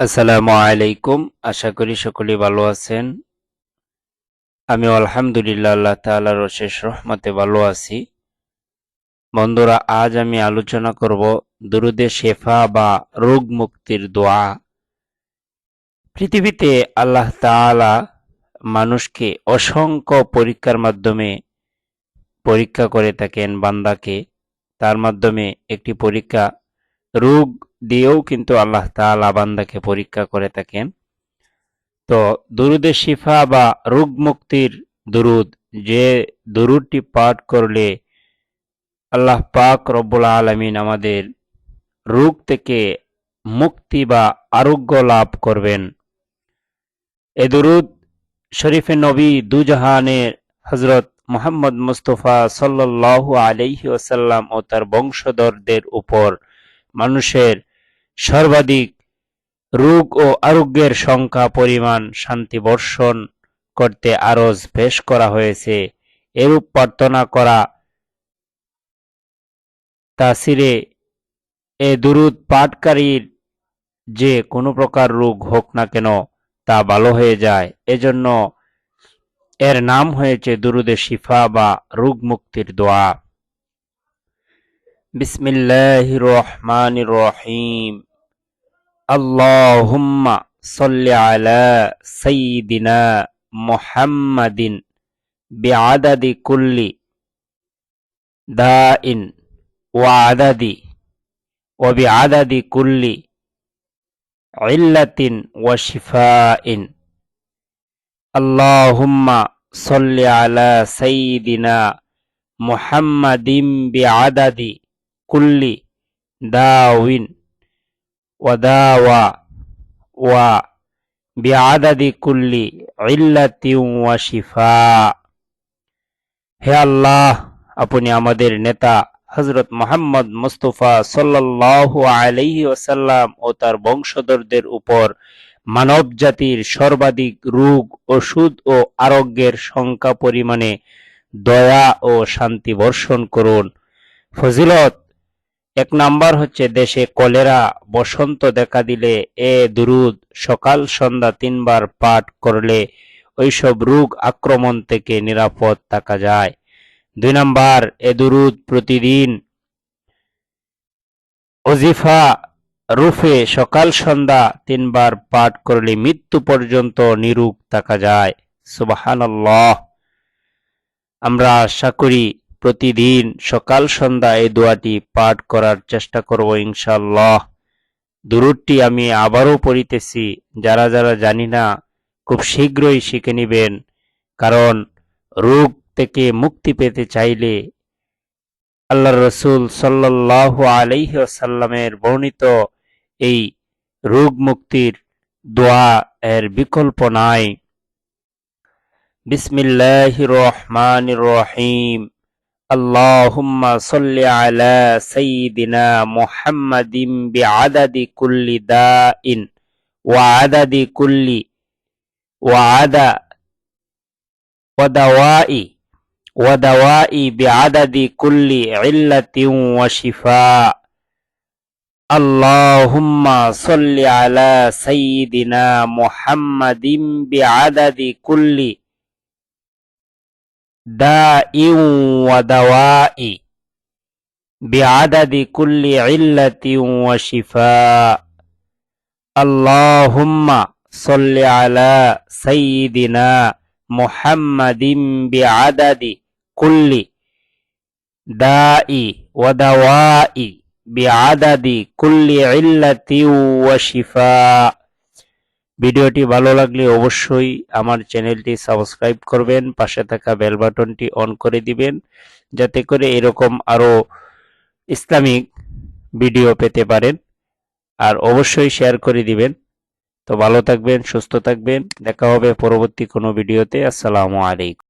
আসসালামু আলাইকুম। আশা করি সকলেই ভালো আছেন। আমি আলহামদুলিল্লাহ আল্লাহ তাআলার অশেষ রহমতে ভালো আছি। বন্ধুরা, আজ আমি আলোচনা করব দুরুদে শেফা বা রোগ মুক্তির দোয়া। পৃথিবীতে আল্লাহ তাআলা মানুষকে অসংখ্য পরীক্ষার মাধ্যমে পরীক্ষা করে থাকেন বান্দাকে। তার মাধ্যমে একটি পরীক্ষা রোগ দিয়েও কিন্তু আল্লাহ তাআলা বান্দাকে পরীক্ষা করে থাকেন। তো দুরুদে শিফা বা রোগ মুক্তির দুরুদ, যে দুরুদটি পাঠ করলে আল্লাহ পাক রব্বুল আলমিন আমাদের রোগ থেকে মুক্তি বা আরোগ্য লাভ করবেন। এ দুরুদ শরীফে নবী দুজাহানের হজরত মোহাম্মদ মুস্তফা সাল্লাল্লাহু আলাইহি ওসাল্লাম ও তার বংশধরদের উপর মানুষের সর্বাধিক রোগ ও আরোগ্যের সংখ্যা, পরিমাণ, শান্তি বর্ষণ করতে আরজ পেশ করা হয়েছে। এরূপ প্রার্থনা করা তাসিরে এ দুরুদ পাঠকারীর যে কোনো প্রকার রোগ হোক না কেন তা ভালো হয়ে যায়। এজন্য এর নাম হয়েছে দুরুদে শিফা বা রোগ মুক্তির দোয়া। بسم الله الرحمن الرحيم اللهم صل على سيدنا محمد بعدد كل داء وعدد وبعدد كل علة وشفاء اللهم صل على سيدنا محمد بعدد কুল্লি দাওয়িন ওয়াদাওয়া, ওয়া, বিআদাদি কুল্লি, ইল্লাতিন ওয়া শিফা। হে আল্লাহ, আপনি আমাদের নেতা হজরত মোহাম্মদ মুস্তফা সাল্লাল্লাহু আলাইহি ওয়াসাল্লাম ও তার বংশধরদের উপর মানব জাতির সর্বাধিক রোগ, ওষুধ ও আরোগ্যের সংখ্যা পরিমাণে দয়া ও শান্তি বর্ষণ করুন। ফজিলত এক নাম্বার হচ্ছে দেশে কলেরা বসন্ত দেখা দিলে এ দুরুদ, সকাল, সন্ধ্যা তিনবার পাঠ করলে ওইসব রোগ আক্রমণ থেকে নিরাপদ থাকা যায়। দুই নাম্বার, এ দুরুদ প্রতিদিন অজিফা রুফে সকাল, সন্ধ্যা তিনবার পাঠ করলে মৃত্যু পর্যন্ত নিরূপ থাকা যায়। সুবাহানাল্লাহ। আমরা আশা করি প্রতিদিন সকাল সন্ধ্যা এই দোয়াটি পাঠ করার চেষ্টা করব ইনশাল্লাহ দুরুদটি আমি আবারও পড়িতেছি, যারা যারা জানি না, খুব শীঘ্রই শিখে নিবেন, কারণ রোগ থেকে মুক্তি পেতে চাইলে আল্লাহ রসুল সাল্লাহ আলাইহি আসাল্লামের বর্ণিত এই রোগ মুক্তির দোয়া এর বিকল্প নাই। বিসমিল্লাহ রহমান রহিম। اللهم صل على سيدنا محمد بعدد كل داء وعدد كل وعدد ودواء ودواء بعدد كل علة وشفاء. اللهم صل على سيدنا محمد بعدد كل داء ودواء بعدد كل علة وشفاء. اللهم صل على سيدنا محمد بعدد كل داء ودواء بعدد كل علة وشفاء. ভিডিওটি ভালো লাগলে অবশ্যই আমার চ্যানেলটি সাবস্ক্রাইব করবেন, পাশে থাকা বেল বাটনটি অন করে দিবেন, যাতে করে এরকম আরও ইসলামিক ভিডিও পেতে পারেন। আর অবশ্যই শেয়ার করে দিবেন। তো ভালো থাকবেন, সুস্থ থাকবেন, দেখা হবে পরবর্তী কোনো ভিডিওতে। আসসালামু আলাইকুম।